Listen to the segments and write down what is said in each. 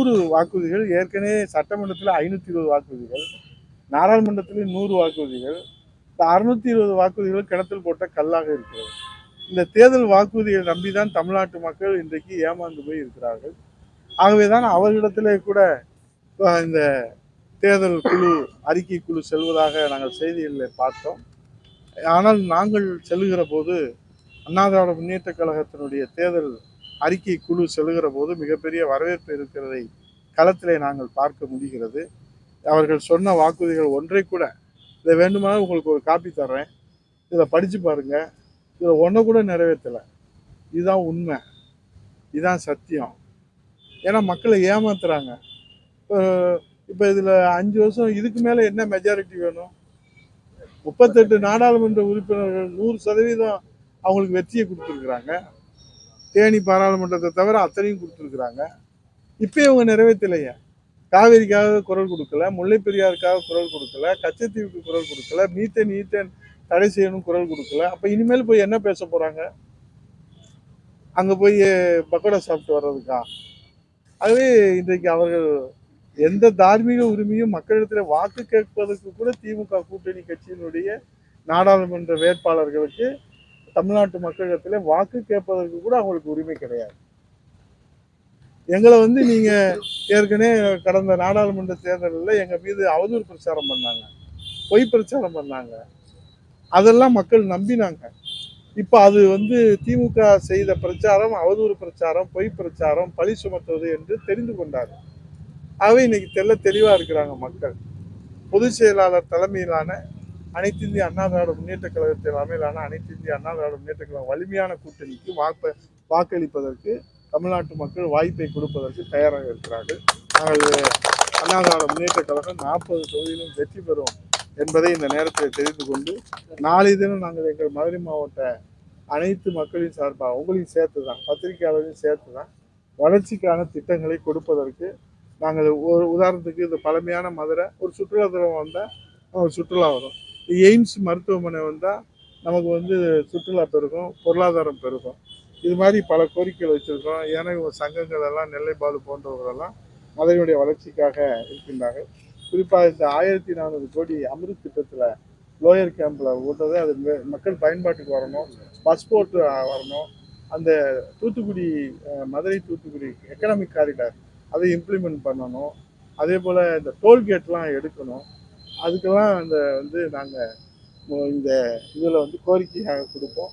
நூறு வாக்குறுதிகள் ஏற்கனவே சட்டமன்றத்தில் ஐநூற்றி இருபது வாக்குறுதிகள் நாடாளுமன்றத்தில் நூறு வாக்குறுதிகள் இந்த அறுநூத்தி இருபது வாக்குறுதிகள் கிணத்தில் போட்ட கல்லாக இருக்கிறது. இந்த தேர்தல் வாக்குறுதியை நம்பிதான் தமிழ்நாட்டு மக்கள் இன்றைக்கு ஏமாந்து போய் இருக்கிறார்கள். ஆகவே தான் அவர்களிடத்திலே கூட இந்த தேர்தல் குழு அறிக்கை குழு செல்வதாக நாங்கள் செய்திகளில் பார்த்தோம். ஆனால் நாங்கள் செல்லுகிற போது அண்ணா திராவிட முன்னேற்ற கழகத்தினுடைய தேர்தல் அறிக்கை குழு செல்கிற போது மிகப்பெரிய வரவேற்பு இருக்கிறதை களத்திலே நாங்கள் பார்க்க முடிகிறது. அவர்கள் சொன்ன வாக்குறுதிகள் ஒன்றை கூட இதை வேண்டுமானால் உங்களுக்கு ஒரு காப்பி தர்றேன். இதை படித்து பாருங்கள் இதில் ஒன்றை கூட நிறைவேற்றலை. இதுதான் உண்மை. இதுதான் சத்தியம். ஏன்னா மக்களை ஏமாத்துறாங்க. இப்போ இப்போ இதில் அஞ்சு வருஷம் இதுக்கு மேலே என்ன மெஜாரிட்டி வேணும்? முப்பத்தெட்டு நாடாளுமன்ற உறுப்பினர்கள் நூறு சதவீதம் அவங்களுக்கு வெற்றியை கொடுத்துருக்குறாங்க. தேனி பாராளுமன்றத்தை தவிர அத்தனையும் கொடுத்துருக்குறாங்க. இப்போ இவங்க நிறைவேற்றலையே. காவேரிக்காக குரல் கொடுக்கல முல்லை பெரியாருக்காக குரல் கொடுக்கல கச்சத்தீவுக்கு குரல் கொடுக்கல மீத்தன் நீத்தன் தடை செய்யணும் குரல் கொடுக்கல. அப்போ இனிமேல் போய் என்ன பேச போகிறாங்க அங்கே போய் பக்கோடா சாப்பிட்டு வர்றதுக்கா? ஆகவே இன்றைக்கு அவர்கள் எந்த தார்மீக உரிமையும் மக்களிடத்தில் வாக்கு கேட்பதற்கு கூட திமுக கூட்டணி கட்சியினுடைய நாடாளுமன்ற வேட்பாளர்களுக்கு தமிழ்நாட்டு மக்களிடத்தில் வாக்கு கேட்பதற்கு கூட அவங்களுக்கு உரிமை கிடையாது. எங்களை வந்து நீங்க ஏற்கனவே கடந்த நாடாளுமன்ற தேர்தலில் எங்க மீது அவதூறு பிரச்சாரம் பண்ணாங்க. பொய் பிரச்சாரம் பண்ணாங்க. அதெல்லாம் மக்கள் நம்பினாங்க. இப்போ அது வந்து திமுக செய்த பிரச்சாரம் அவதூறு பிரச்சாரம் பொய் பிரச்சாரம் பழி சுமத்துவது என்று தெரிந்து கொண்டார் ஆகவே இன்னைக்கு தெல்ல தெளிவாக இருக்கிறாங்க மக்கள். பொதுச் செயலாளர் தலைமையிலான அனைத்து இந்திய அண்ணா திராவிட முன்னேற்ற கழகத்தின் அமையிலான அனைத்து இந்திய அண்ணா திராவிட முன்னேற்ற கழகம் வலிமையான கூட்டணிக்கு வாக்கு வாக்களிப்பதற்கு தமிழ்நாட்டு மக்கள் வாய்ப்பை கொடுப்பதற்கு தயாராக இருக்கிறார்கள். நாங்கள் அண்ணா திராவிட முன்னேற்ற கழகம் நாற்பது தொகுதியிலும் வெற்றி பெறும் என்பதை இந்த நேரத்தில் தெரிந்து கொண்டு நாளை தினம் நாங்கள் எங்கள் மதுரை மாவட்ட அனைத்து மக்களின் சார்பாக உங்களையும் சேர்த்து தான் பத்திரிகையாளர்களையும் சேர்த்து தான் வளர்ச்சிக்கான திட்டங்களை கொடுப்பதற்கு நாங்கள் ஒரு உதாரணத்துக்கு இந்த பழமையான மதுரை ஒரு சுற்றுலாத்தலம் வந்தால் ஒரு சுற்றுலா வரும். எய்ம்ஸ் மருத்துவமனை வந்தால் நமக்கு வந்து சுற்றுலா பெருகும் பொருளாதாரம் பெருகும். இது மாதிரி பல கோரிக்கைகள் வச்சுருக்கோம் ஏன்னா இவங்க சங்கங்கள் எல்லாம் நெல்லைப்பாடு போன்றவர்களெல்லாம் மதுரையுடைய வளர்ச்சிக்காக இருக்கின்றார்கள். குறிப்பாக இந்த ஆயிரத்தி நானூறு கோடி அமிர்த் திட்டத்தில் லோயர் கேம்பில் ஓட்டது அது மக்கள் பயன்பாட்டுக்கு வரணும் பஸ் போட்டு வரணும். அந்த தூத்துக்குடி மதுரை தூத்துக்குடி எக்கனாமிக் காரிடார் அதை இம்ப்ளிமெண்ட் பண்ணணும். அதே போல் இந்த டோல்கேட்லாம் எடுக்கணும். அதுக்கெல்லாம் அந்த வந்து நாங்கள் இந்த இதில் வந்து கோரிக்கையாக கொடுப்போம்.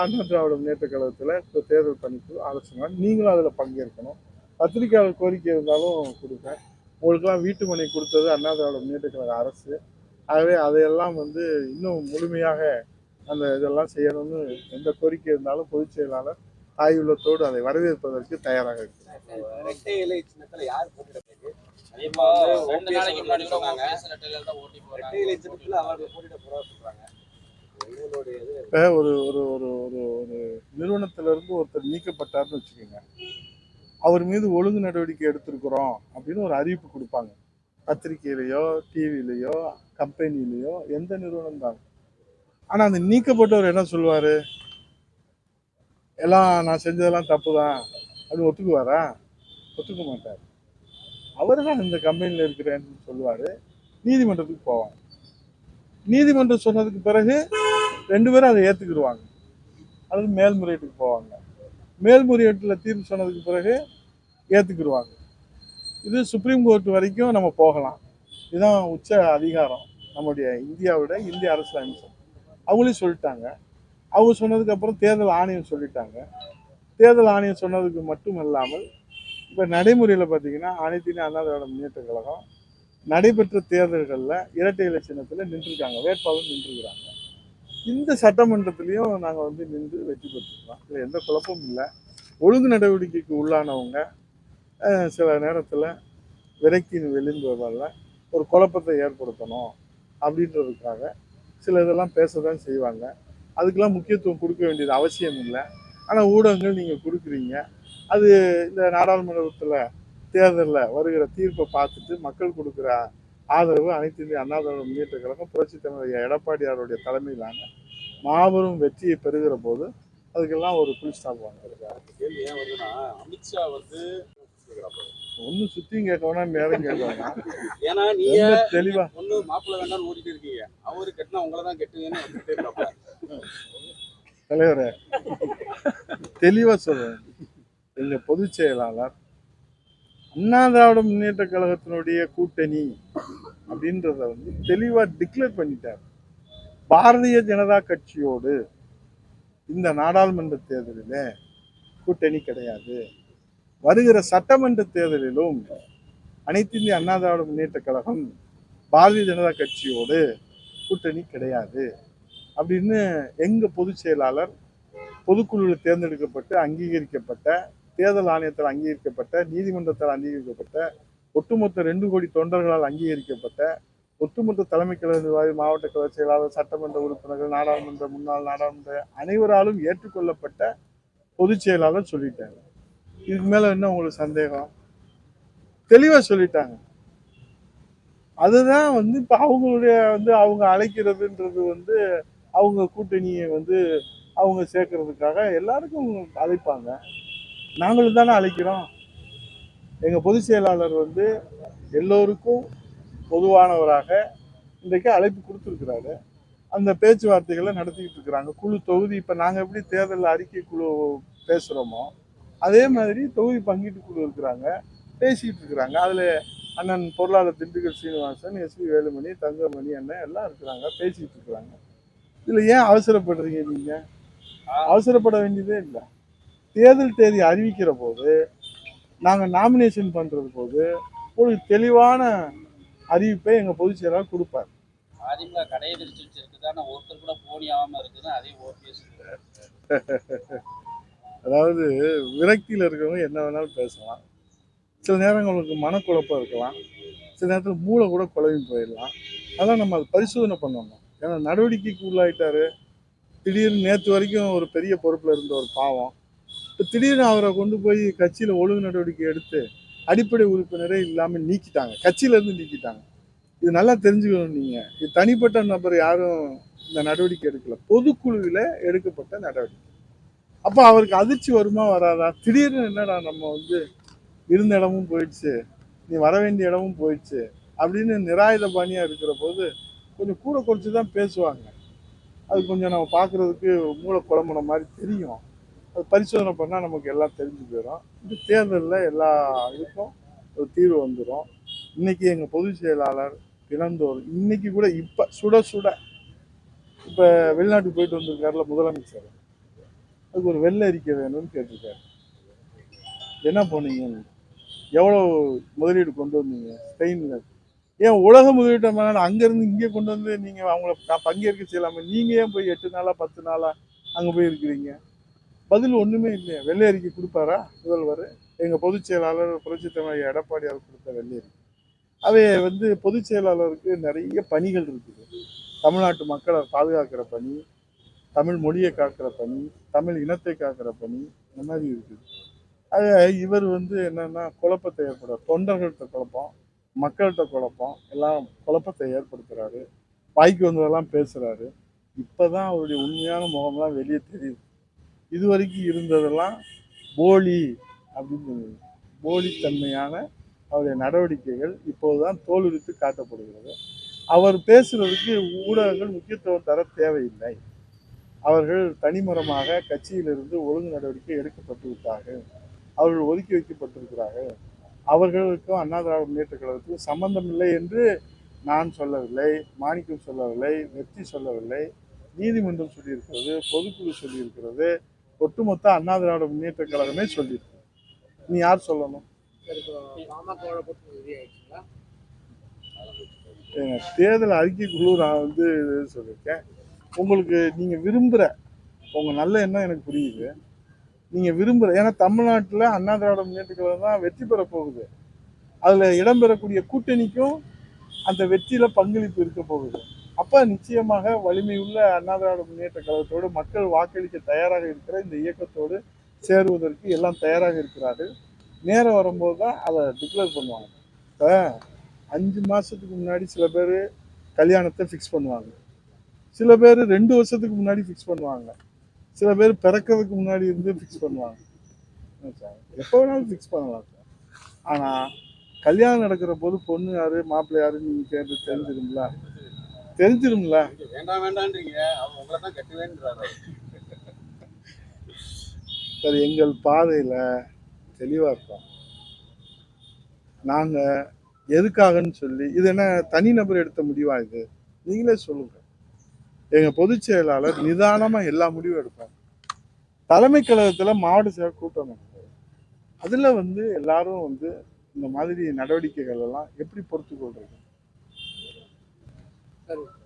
அண்ணா திராவிட முன்னேற்ற கழகத்தில் இப்போ தேர்தல் பணிக்குழு ஆலோசனை நீங்களும் அதில் பங்கேற்கணும். பத்திரிக்கையாளர் கோரிக்கை இருந்தாலும் கொடுப்பேன். உங்களுக்கெல்லாம் வீட்டு மனை கொடுத்தது அண்ணா திராவிட முன்னேற்ற கழக அரசு. ஆகவே அதையெல்லாம் வந்து இன்னும் முழுமையாக அந்த இதெல்லாம் செய்யணும்னு எந்த கோரிக்கை இருந்தாலும் பொதுச் செயலாளர் ஆய்வுள்ளத்தோடு அதை வரவேற்பதற்கு தயாராக இருக்கு இப்போ ரெண்டு நாளைக்கு முன்னாடி கூட தான் ஓட்டி போறாங்க. சொல்றாங்க. இப்போ ஒரு ஒரு ஒரு ஒரு ஒரு நிறுவனத்திலிருந்து ஒருத்தர் நீக்கப்பட்டார்னு வச்சுக்கோங்க. அவர் மீது ஒழுங்கு நடவடிக்கை எடுத்திருக்கிறோம் அப்படின்னு ஒரு அறிவிப்பு கொடுப்பாங்க. பத்திரிக்கையிலையோ டிவிலையோ கம்பெனிலேயோ எந்த நிறுவனம் தான். ஆனால் அந்த நீக்கப்பட்டவர் என்ன சொல்லுவார்? எல்லாம் நான் செஞ்சதெல்லாம் தப்பு தான் அப்படின்னு ஒத்துக்குவாரா? ஒத்துக்க மாட்டார். அவர் தான் இந்த கம்பெனியில் இருக்கிறேன்னு சொல்லுவார். நீதிமன்றத்துக்கு போவாங்க. நீதிமன்றம் சொன்னதுக்கு பிறகு ரெண்டு பேரும் அதை ஏற்றுக்கிடுவாங்க அல்லது மேல்முறையீட்டுக்கு போவாங்க. மேல்முறையீட்டில் தீர்ப்பு சொன்னதுக்கு பிறகு ஏற்றுக்கிடுவாங்க இது சுப்ரீம் கோர்ட் வரைக்கும் நம்ம போகலாம். இதுதான் உச்ச அதிகாரம். நம்முடைய இந்தியாவோட இந்திய அரசு அம்சம் அவங்களே சொல்லிட்டாங்க. அவங்க சொன்னதுக்கப்புறம் தேர்தல் ஆணையம் சொல்லிட்டாங்க. தேர்தல் ஆணையம் சொன்னதுக்கு மட்டும் இல்லாமல் இப்போ நடைமுறையில் பார்த்தீங்கன்னா அனைத்தின இந்திய அண்ணா திராவிட முன்னேற்ற கழகம் நடைபெற்ற தேர்தல்களில் இரட்டை இலட்சணத்தில் நின்றுருக்காங்க. வேட்பாளர் நின்றுருக்காங்க இந்த சட்டமன்றத்துலேயும் நாங்கள் வந்து நின்று வெற்றி பெற்றிருக்கோம். இதில் எந்த குழப்பமும் இல்லை. ஒழுங்கு நடவடிக்கைக்கு உள்ளானவங்க சில நேரத்தில் விரக்தியின் விளிம்புகளில் ஒரு குழப்பத்தை ஏற்படுத்தணும் அப்படின்றதுக்காக சில இதெல்லாம் பேச தான் செய்வாங்க. அதுக்கெல்லாம் முக்கியத்துவம் கொடுக்க வேண்டியது அவசியம் இல்லை ஆனால் ஊடகங்கள் நீங்கள் கொடுக்குறீங்க. அது இந்த நாடாளுமன்றத்தில் தேர்தலில் வருகிற தீர்ப்பை பார்த்துட்டு மக்கள் கொடுக்குற ஆதரவு அனைத்து இந்திய அண்ணா திராவிட முன்னேற்ற கழகம் புரட்சித் தலைவர் எடப்பாடியாருடைய தலைமையிலான மாபெரும் வெற்றியை பெறுகிற போது அதுக்கெல்லாம் ஒரு புல் ஸ்டாப் வாங்க. கேள்வி ஏன் வருதுன்னா அமித்ஷா வந்து ஒன்னும் சுத்தியும் கேட்க வேணாம் நேரம் கேட்க வேணாம் ஏன்னா நீங்க ரொம்ப தெளிவா. பொண்ணு மாப்பிள்ளை வேண்டாம்னு ஓடிட்டு இருக்கீங்க. அவரு கட்டினா உங்களை தான் கெட்டுங்கன்னு. தலைவரே தெளிவா சொல்றேன். எங்கள் பொதுச் செயலாளர் அண்ணா திராவிட முன்னேற்ற கழகத்தினுடைய கூட்டணி அப்படின்றத வந்து தெளிவாக டிக்ளேர் பண்ணிட்டார். பாரதிய ஜனதா கட்சியோடு இந்த நாடாளுமன்ற தேர்தலில் கூட்டணி கிடையாது. வருகிற சட்டமன்ற தேர்தலிலும் அனைத்து இந்திய அண்ணா திராவிட முன்னேற்ற கழகம் பாரதிய ஜனதா கட்சியோடு கூட்டணி கிடையாது. அப்படின்னு எங்கள் பொதுச் செயலாளர் பொதுக்குழுவில் தேர்ந்தெடுக்கப்பட்டு அங்கீகரிக்கப்பட்ட தேர்தல் ஆணையத்தால் அங்கீகரிக்கப்பட்ட நீதிமன்றத்தால் அங்கீகரிக்கப்பட்ட ஒட்டுமொத்த ரெண்டு கோடி தொண்டர்களால் அங்கீகரிக்கப்பட்ட ஒட்டுமொத்த தலைமை கழக நிர்வாகி மாவட்ட கழக செயலாளர் சட்டமன்ற உறுப்பினர்கள் நாடாளுமன்ற முன்னாள் நாடாளுமன்ற அனைவராலும் ஏற்றுக்கொள்ளப்பட்ட பொதுச் செயலாளர் சொல்லிட்டாங்க. இதுக்கு மேலே என்ன உங்களுக்கு சந்தேகம்? தெளிவாக சொல்லிட்டாங்க. அதுதான் வந்து இப்போ அவங்களுடைய வந்து அவங்க அழைக்கிறதுன்றது வந்து அவங்க கூட்டணியை வந்து அவங்க சேர்க்கறதுக்காக எல்லாருக்கும் அழைப்பாங்க. நாங்களும் தானே அழைக்கிறோம். எங்கள் பொதுச் செயலாளர் வந்து எல்லோருக்கும் பொதுவானவராக இன்றைக்கு அழைப்பு கொடுத்துருக்கிறாரு. அந்த பேச்சுவார்த்தைகளை நடத்திக்கிட்டு இருக்கிறாங்க. குழு தொகுதி இப்போ நாங்கள் எப்படி தேர்தல் அறிக்கை குழு பேசுகிறோமோ அதே மாதிரி தொகுதி பங்கீட்டு குழு இருக்கிறாங்க. பேசிக்கிட்டு இருக்கிறாங்க. அதில் அண்ணன் பொருளாளர் திண்டுக்கல் சீனிவாசன் எஸ்பி வேலுமணி தங்கமணி அண்ணன் எல்லாம் இருக்கிறாங்க. பேசிக்கிட்டு இருக்கிறாங்க. இதில் ஏன் அவசரப்படுறீங்க நீங்கள் அவசரப்பட வேண்டியதே இல்லை. தேர்தல் தேதி அறிவிக்கிற போது நாங்கள் நாமினேஷன் பண்ணுறது போது ஒரு தெளிவான அறிவிப்பை எங்கள் பொதுச் செயலாளர் கொடுப்பார். அதிமுக கடையை விரிச்சு வச்சிருக்கு ஆனா ஒருத்தர் கூட அதே ஓபிஎஸ் அதாவது விரக்தியில் இருக்கிறவங்க என்ன வேணாலும் பேசலாம். சில நேரங்களுக்கு மனக்குழப்பம் இருக்கலாம். சில நேரத்தில் மூளை கூட குழம்பி போயிடலாம். அதெல்லாம் நம்ம அதை பரிசோதனை பண்ணணும். ஏன்னா நடவடிக்கைக்கு உள்ளாயிட்டாரு. திடீர்னு நேற்று வரைக்கும் ஒரு பெரிய பொறுப்பில் இருந்த ஒரு பாவம். திடீர்னு அவரை கொண்டு போய் கட்சியில் ஒழுங்கு நடவடிக்கை எடுத்து அடிப்படை உறுப்பினரே இல்லாமல் நீக்கிட்டாங்க. கட்சியிலேருந்து நீக்கிட்டாங்க. இது நல்லா தெரிஞ்சுக்கணும் நீங்கள் இது தனிப்பட்ட நபர் யாரும் இந்த நடவடிக்கை எடுக்கல. பொதுக்குழுவில் எடுக்கப்பட்ட நடவடிக்கை. அப்போ அவருக்கு அதிர்ச்சி வருமா வராதா? திடீர்னு என்னடா நம்ம வந்து இருந்த இடமும் போயிடுச்சு. நீ வர வேண்டிய இடமும் போயிடுச்சு அப்படின்னு நிராயுத பாணியாக இருக்கிற போது கொஞ்சம் கூட குறைச்சி தான் பேசுவாங்க. அது கொஞ்சம் நம்ம பார்க்குறதுக்கு மூளை குழம்புன மாதிரி தெரியும். அது பரிசோதனை பண்ணால் நமக்கு எல்லாம் தெரிஞ்சு போயிடும் இந்த தேர்தலில் எல்லா இதுக்கும் ஒரு தீர்வு வந்துடும் இன்றைக்கி எங்கள் பொதுச் செயலாளர் தினந்தோறும் இன்றைக்கி கூட இப்போ சுட சுட இப்போ வெளிநாட்டுக்கு போயிட்டு வந்திருக்காருல முதலமைச்சர். அதுக்கு ஒரு வெள்ளை அறிக்கை வேணும்னு கேட்டிருக்காரு. என்ன போனீங்க எவ்வளோ முதலீடு கொண்டு வந்தீங்க? ஸ்பெயினில். ஏன் உலக முதலீட்டை மேலே அங்கேருந்து இங்கே கொண்டு வந்து நீங்கள் அவங்கள நான் பங்கேற்க செய்யலாமே நீங்கள் ஏன் போய் எட்டு நாளாக பத்து நாளாக அங்கே போய் இருக்கிறீங்க? பதில் ஒன்றுமே இல்லையா. வெள்ளை அறிக்கை கொடுப்பாரா? முதல்வர். எங்கள் பொதுச் செயலாளர் புரட்சித் தலைவர் எடப்பாடியார் கொடுத்த வெள்ளை அறிக்கை அவைய வந்து பொதுச் செயலாளருக்கு நிறைய பணிகள் இருக்குது. தமிழ்நாட்டு மக்களை பாதுகாக்கிற பணி தமிழ் மொழியை காக்கிற பணி தமிழ் இனத்தை காக்கிற பணி இந்த மாதிரி இருக்குது. அது இவர் வந்து என்னென்னா குழப்பத்தை ஏற்பட தொண்டர்கள்ட்ட குழப்பம் மக்கள்கிட்ட குழப்பம் எல்லாம் குழப்பத்தை ஏற்படுத்துகிறாரு வாய்க்கு வந்ததெல்லாம் பேசுகிறாரு இப்போ தான் அவருடைய உண்மையான முகம்லாம் வெளியே தெரியுது. இது வரைக்கும் இருந்ததெல்லாம் போலி அப்படின்னு போலித்தன்மையான அவருடைய நடவடிக்கைகள் இப்போதுதான் தோலுரித்து காட்டப்படுகிறது. அவர் பேசுறதுக்கு ஊடகங்கள் முக்கியத்துவம் தர தேவையில்லை. அவர்கள் தனிமரமாக கட்சியிலிருந்து ஒழுங்கு நடவடிக்கை எடுக்கப்பட்டு விட்டார்கள் அவர்கள் ஒதுக்கி வைக்கப்பட்டிருக்கிறார்கள். அவர்களுக்கும் அண்ணா திராவிட முன்னேற்ற கழகத்துக்கும் சம்பந்தம் இல்லை என்று நான் சொல்லவில்லை மாணிக்கம் சொல்லவில்லை வெற்றி சொல்லவில்லை நீதிமன்றம் சொல்லியிருக்கிறது பொதுக்குழு சொல்லியிருக்கிறது. ஒட்டுமொத்த அண்ணா திராவிட முன்னேற்ற கழகமே சொல்லியிருக்கு. நீ யார் சொல்லணும்? பாமகவோட கூட்டணி உறுதி தேர்தல் அறிக்கைக்குழு நான் வந்து சொல்லியிருக்கேன். உங்களுக்கு நீங்கள் விரும்புகிற உங்கள் நல்ல எண்ணம் எனக்கு புரியுது. நீங்கள் விரும்புகிற ஏன்னா தமிழ்நாட்டில் அண்ணா திராவிட முன்னேற்ற கழகம் தான் வெற்றி பெற போகுது. அதில் இடம்பெறக்கூடிய கூட்டணிக்கும் அந்த வெற்றியில் பங்களிப்பு இருக்க போகுது. அப்போ நிச்சயமாக வலிமையுள்ள அண்ணா திராவிட முன்னேற்ற கழகத்தோடு மக்கள் வாக்களிக்க தயாராக இருக்கிற இந்த இயக்கத்தோடு சேருவதற்கு எல்லாம் தயாராக இருக்கிறார்கள். நேரம் வரும்போது தான் அதை டிக்ளேர் பண்ணுவாங்க. இப்போ அஞ்சு மாதத்துக்கு முன்னாடி சில பேர் கல்யாணத்தை ஃபிக்ஸ் பண்ணுவாங்க. சில பேர் ரெண்டு வருஷத்துக்கு முன்னாடி ஃபிக்ஸ் பண்ணுவாங்க. சில பேர் பிறக்கிறதுக்கு முன்னாடி இருந்து ஃபிக்ஸ் பண்ணுவாங்க. எப்போ வேணாலும் ஃபிக்ஸ் பண்ணலாம். சார் ஆனால் கல்யாணம் நடக்கிற போது பொண்ணு யாரு மாப்பிள்ளை யாருன்னு நீங்கள் கேட்டு தெரிஞ்சிரும்ல தெரிஞ்சிரும்ல. வேண்டாம் வேண்டான்றீங்க. அவர் உங்களை தான் கட்டுவேன்றாரு சரி எங்கள் பாதையில தெளிவா இருக்கோம். நாங்க எதுக்காகன்னு சொல்லி இது என்ன தனிநபர் எடுத்த முடிவா இது? நீங்களே சொல்லுங்க. எங்க பொதுச் செயலாளர் நிதானமா எல்லா முடிவும் எடுப்பார். தலைமை கழகத்துல மாவட்ட செயலர் கூட்டம் அதுல வந்து எல்லாரும் வந்து இந்த மாதிரி நடவடிக்கைகள் எல்லாம் எப்படி பொறுத்து கொள்றது?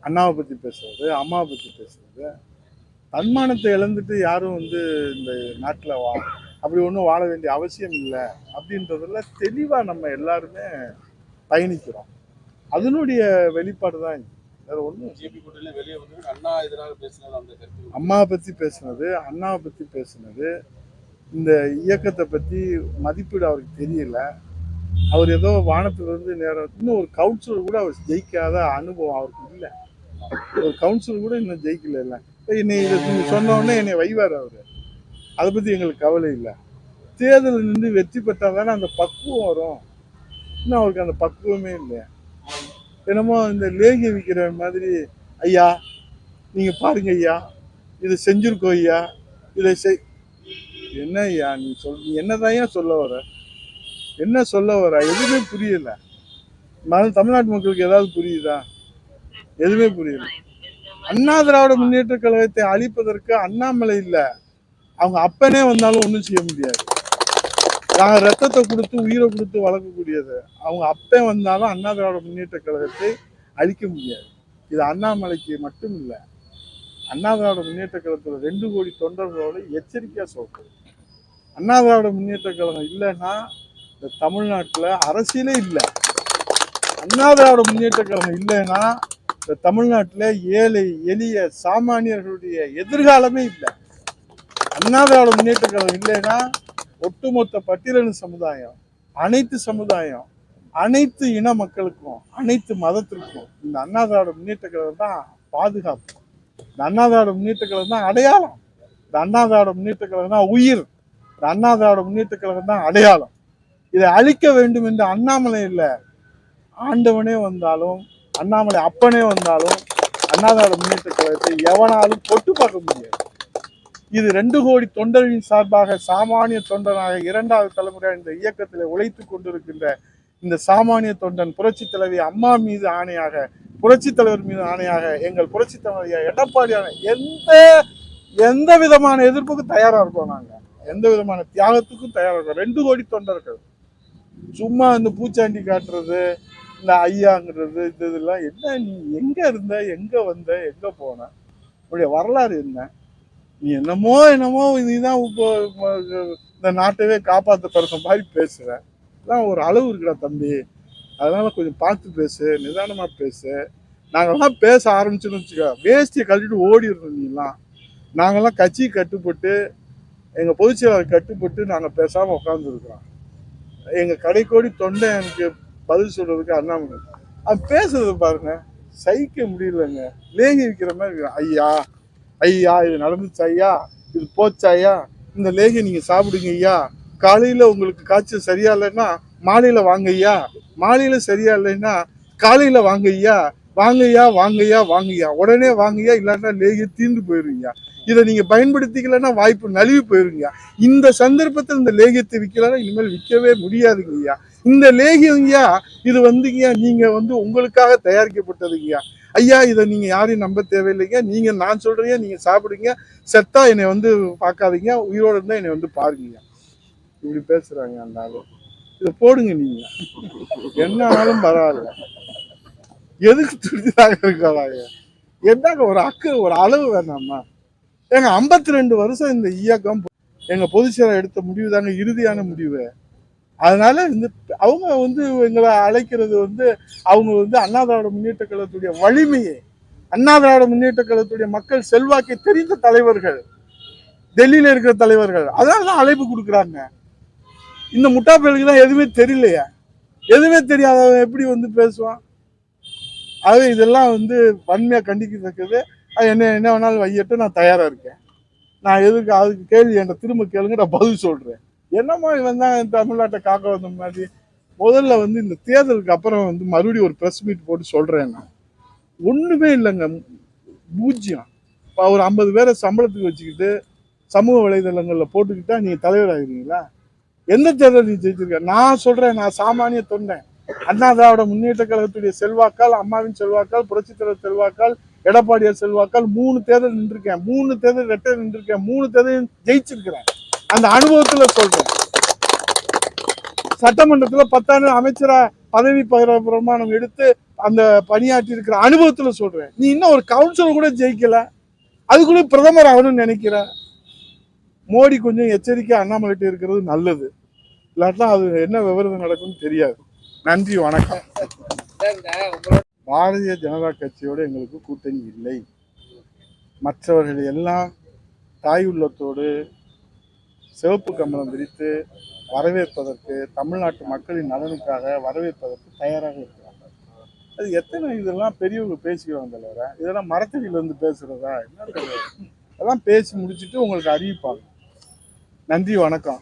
அண்ணாவை பத்தி பேசுறது அம்மாவை பத்தி பேசுறது. தன்மானத்தை இழந்துட்டு யாரும் வந்து இந்த நாட்டுல வா அப்படி ஒன்றும் வாழ வேண்டிய அவசியம் இல்லை அப்படின்றதுல தெளிவா நம்ம எல்லாருமே பயணிக்கிறோம். அதனுடைய வெளிப்பாடு தான் இது. வேற ஒன்றும் பிஜேபி கூட்டணியில வெளியே வந்து அண்ணா எதிராக பேசினது அந்த கருத்து. அம்மாவை பத்தி பேசுனது அண்ணாவை பத்தி பேசுனது இந்த இயக்கத்தை பத்தி மதிப்பீடு அவருக்கு தெரியல. அவர் ஏதோ வானத்திலிருந்து நேரம் இன்னும் ஒரு கவுன்சிலர் கூட அவர் ஜெயிக்காத அனுபவம் அவருக்கு இல்லை. ஒரு கவுன்சிலர் கூட இன்னும் ஜெயிக்கல இல்லை. என்னை இதை சொன்னோடனே என்னை வைவார் அவர். அதை பற்றி எங்களுக்கு கவலை இல்லை. தேர்தலில் நின்று வெற்றி பெற்றால் தானே அந்த பக்குவம் வரும். இன்னும் அவருக்கு அந்த பக்குவமே இல்லை. என்னமோ இந்த லேங்கி விற்கிற மாதிரி ஐயா நீங்கள் பாருங்க ஐயா இது செஞ்சுருக்கோ ஐயா இதை செய் என்ன ஐயா நீ சொல் நீ என்னதான் சொல்ல வர? என்ன சொல்ல வர? எதுவுமே புரியல. தமிழ்நாட்டு மக்களுக்கு ஏதாவது புரியுதா? எதுவுமே புரியல. அண்ணா திராவிட முன்னேற்ற கழகத்தை அழிப்பதற்கு அண்ணாமலை இல்லை. அவங்க அப்பனே வந்தாலும் ஒன்றும் செய்ய முடியாது. நாங்கள் ரத்தத்தை கொடுத்து உயிரை கொடுத்து வளர்க்கக்கூடியது. அவங்க அப்பே வந்தாலும் அண்ணா திராவிட முன்னேற்ற கழகத்தை அழிக்க முடியாது. இது அண்ணாமலைக்கு மட்டும் இல்லை. அண்ணா திராவிட முன்னேற்ற கழகத்தில் ரெண்டு கோடி தொண்டர்களோட எச்சரிக்கையாக சொல்கிறது அண்ணா திராவிட முன்னேற்ற கழகம் இல்லைன்னா இந்த தமிழ்நாட்டில் அரசியலே இல்லை. அண்ணா திராவிட முன்னேற்ற கழகம் இல்லைன்னா இந்த தமிழ்நாட்டில் ஏழை எளிய சாமானியர்களுடைய எதிர்காலமே இல்லை. அண்ணா திராவிட முன்னேற்ற கழகம் இல்லைன்னா ஒட்டுமொத்த பட்டியலின சமுதாயம் அனைத்து சமுதாயம் அனைத்து இன மக்களுக்கும் அனைத்து மதத்திற்கும் இந்த அண்ணா திராவிட முன்னேற்ற கழகம் தான் பாதுகாப்பு. இந்த அண்ணா திராவிட முன்னேற்ற கழகம் தான் அடையாளம். இந்த அண்ணா திராவிட முன்னேற்ற கழகம் தான் உயிர். இந்த அண்ணா திராவிட முன்னேற்ற கழகம் தான் அடையாளம். இதை அழிக்க வேண்டும் என்று அண்ணாமலை இல்லை. ஆண்டவனே வந்தாலும் அண்ணாமலை அப்பனே வந்தாலும் அண்ணாதார முன்னேற்ற கழகத்தை எவனாலும் தொட்டு பார்க்க முடியாது. இது ரெண்டு கோடி தொண்டர்களின் சார்பாக சாமானிய தொண்டனாக இரண்டாவது தலைமுறையாக இந்த இயக்கத்தில் உழைத்து கொண்டிருக்கின்ற இந்த சாமானிய தொண்டன் புரட்சி தலைவி அம்மா மீது ஆணையாக புரட்சி தலைவர் மீது ஆணையாக எங்கள் புரட்சி தலைவர் எடப்பாடியான எந்த எந்த விதமான எதிர்ப்புக்கும் தயாராக இருக்கோம் நாங்கள் எந்த விதமான தியாகத்துக்கும் தயாராக இருக்கோம் ரெண்டு கோடி தொண்டர்கள். சும்மா இந்த பூச்சாண்டி காட்டுறது இந்த ஐயாங்கிறது இது இதெல்லாம் என்ன நீ எங்கே இருந்த எங்கே வந்த எங்கே போன? உன்னுடைய வரலாறு என்ன? நீ என்னமோ என்னமோ நீ தான் இப்போ இந்த நாட்டவே காப்பாற்ற பிறந்த மாதிரி பேசுற. இதெல்லாம் ஒரு அளவு இருக்குடா தம்பி. அதனால் கொஞ்சம் பார்த்து பேசு நிதானமாக பேசு. நாங்கள்லாம் பேச ஆரம்பிச்சோன்னு வச்சுக்க வேஷ்டியை கழட்டிட்டு ஓடிடுறோம் நீலாம் நாங்கள்லாம் கட்சி கட்டுப்பட்டு எங்கள் பொதுச் செயலாளர் கட்டுப்பட்டு நாங்கள் பேசாமல் உட்காந்துருக்குறோம் எங்கள் கடைக்கோடி தொண்டை எனக்கு பதில் சொல்கிறதுக்கு அண்ணாமலை. அவன் பேசுறது பாருங்க சகிக்க முடியலங்க. லேங்கி விற்கிற மாதிரி இருக்கு. ஐயா ஐயா இது நடந்துச்சு ஐயா? இது போச்சு ஐயா? இந்த லேகி நீங்கள் சாப்பிடுங்க ஐயா. காலையில் உங்களுக்கு காய்ச்சல் சரியா இல்லைன்னா மாலையில் வாங்க ஐயா. மாலையில் சரியா இல்லைன்னா காலையில் வாங்க ஐயா. வாங்கய்யா வாங்கய்யா வாங்கய்யா உடனே வாங்கய்யா இல்லாட்டா லேகி தீர்ந்து போயிருங்கய்யா இதை நீங்கள் பயன்படுத்திக்கலன்னா வாய்ப்பு நழுவி போயிருங்க இந்த சந்தர்ப்பத்தில் இந்த லேகியத்தை விற்கலன்னா இனிமேல் விற்கவே முடியாதுங்கய்யா. இந்த லேகியங்கய்யா இது வந்துங்கய்யா நீங்கள் வந்து உங்களுக்காக தயாரிக்கப்பட்டதுங்கய்யா. ஐயா இதை நீங்கள் யாரையும் நம்ப தேவையில்லைங்க நீங்கள் நான் சொல்கிறீங்க நீங்கள் சாப்பிடுங்க செத்தா என்னை வந்து பார்க்காதீங்க உயிரோடு இருந்தால் என்னை வந்து பாருங்க இப்படி பேசுகிறாங்க அந்த ஆளு. இதை போடுங்க நீங்கள் என்ன ஆனாலும் பரவாயில்ல. எதுக்கு துடிதாக இருக்காங்க என்னங்க ஒரு அக்கு ஒரு அளவு வேணாமா? ஏங்க ஐம்பத்தி ரெண்டு வருஷம் இந்த இயக்கம் எங்க பொதுச்செயலாளர் எடுத்த முடிவு தாங்க இறுதியான முடிவு. அதனால இந்த அவங்க வந்து எங்களை அழைக்கிறது வந்து அவங்க வந்து அண்ணா திராவிட முன்னேற்ற கழகத்துடைய வலிமையை அண்ணா திராவிட முன்னேற்ற கழகத்துடைய மக்கள் செல்வாக்கை தெரிந்த தலைவர்கள் டெல்லியில இருக்கிற தலைவர்கள் அதனால தான் அழைப்பு கொடுக்குறாங்க. இந்த முட்டா தான் எதுவுமே தெரியலையா. எதுவுமே தெரியாதவன் எப்படி வந்து பேசுவான்? ஆகவே இதெல்லாம் வந்து வன்மையாக கண்டிக்கத்தக்கது. அது என்ன என்ன வேணாலும் வையட்டும் நான் தயாராக இருக்கேன். நான் எதுக்கு அதுக்கு கேள்வி என்கிட்ட திரும்ப கேளுங்க நான் பதில் சொல்கிறேன் என்னமோ இவன் தான் தமிழ்நாட்டை காக்க வந்த மாதிரி. முதல்ல வந்து இந்த தேர்தலுக்கு அப்புறம் வந்து மறுபடியும் ஒரு ப்ரெஸ் மீட் போட்டு சொல்கிறேன் நான். ஒன்றுமே இல்லைங்க. பூஜ்ஜியம். இப்போ ஒரு ஐம்பது பேரை சம்பளத்துக்கு வச்சுக்கிட்டு சமூக வலைதளங்களில் போட்டுக்கிட்டா நீங்கள் தலைவர் ஆகிறீங்களா எந்த தேர்தல் நீ ஜெயிச்சிருக்க? நான் சொல்கிறேன் நான் சாமானிய தொண்டேன். அண்ணா திராவிட முன்னேற்ற கழகத்துடைய செல்வாக்கால் அம்மாவின் செல்வாக்கால் புரட்சித்தலைவர் செல்வாக்கால் எடப்பாடியார் செல்வாக்கால் மூணு தேர்தல் நின்றுருக்கேன். மூணு தேர்தல் ரெட்டை நின்றுருக்கேன். மூணு தேர்தல் ஜெயிச்சிருக்கிறேன். அந்த அனுபவத்துல சொல்றேன். சட்டமன்றத்துல பத்தாண்டு அமைச்சரா பதவி பகிர பிரமாணம் எடுத்து அந்த பணியாற்றி இருக்கிற அனுபவத்துல சொல்றேன். நீ இன்னும் ஒரு கவுன்சிலர் கூட ஜெயிக்கல. அதுக்குள்ளே பிரதமர் ஆகணும்னு நினைக்கிற. மோடி கொஞ்சம் எச்சரிக்கை அண்ணாமலைட்டு இருக்கிறது நல்லது. இல்லாட்டா அது என்ன விவரம் நடக்கும்னு தெரியாது. நன்றி வணக்கம். பாரதிய ஜனதா கட்சியோடு எங்களுக்கு கூட்டணி இல்லை. மற்றவர்கள் எல்லாம் தாய் உள்ளத்தோடு சிவப்பு கம்பளம் விரித்து வரவேற்பதற்கு தமிழ்நாட்டு மக்களின் நலனுக்காக வரவேற்பதற்கு தயாராக இருக்கிறாங்க. அது எத்தனை இதெல்லாம் பெரியவங்க பேசிக்கிறாங்க தவிர இதெல்லாம் மரத்தடியிலேருந்து பேசுகிறதா என்ன அதெல்லாம் பேசி முடிச்சுட்டு உங்களுக்கு அறிவிப்பாங்க. நன்றி வணக்கம்.